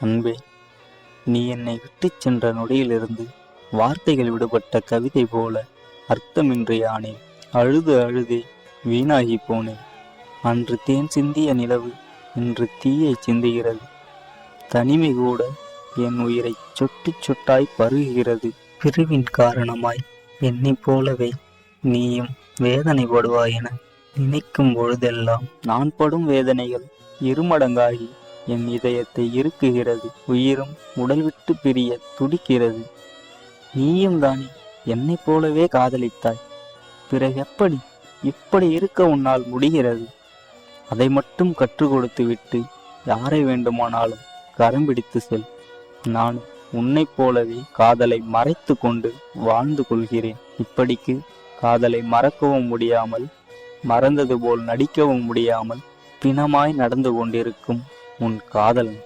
அன்பே நீ என்னை விட்டுச் சென்ற நொடியிலிருந்து வார்த்தைகள் விடுபட்ட கவிதை போல அர்த்தமின்றி ஆனேன் அழுது அழுதே வீணாகி போனேன் அன்று தேன் சிந்திய நிலவு இன்று தீயை சிந்துகிறது. தனிமை கூட என் உயிரை சொட்டு சொட்டாய் பருகுகிறது. பிரிவின் காரணமாய் என்னைப் போலவே நீயும் வேதனைப்படுவாய் என நினைக்கும் பொழுதெல்லாம் நான் படும் வேதனைகள் இருமடங்காகி என் இதயத்தை இருக்குகிறது உயிரும் உடல் விட்டு பிரிய துடிக்கிறது. நீயும் தானே என்னைப் போலவே காதலித்தாய். பிறகு எப்படி இப்படி இருக்க உன்னால் முடிகிறது? அதை மட்டும் கற்றுக் கொடுத்து விட்டு யாரை வேண்டுமானாலும் கரம் பிடித்து செல். நான் உன்னைப் போலவே காதலை மறைத்து கொண்டு வாழ்ந்து கொள்கிறேன். இப்படிக்கு காதலை மறக்கவும் முடியாமல் மறந்தது போல் நடிக்கவும் முடியாமல் பிணமாய் நடந்து கொண்டிருக்கும் உன் காதலன்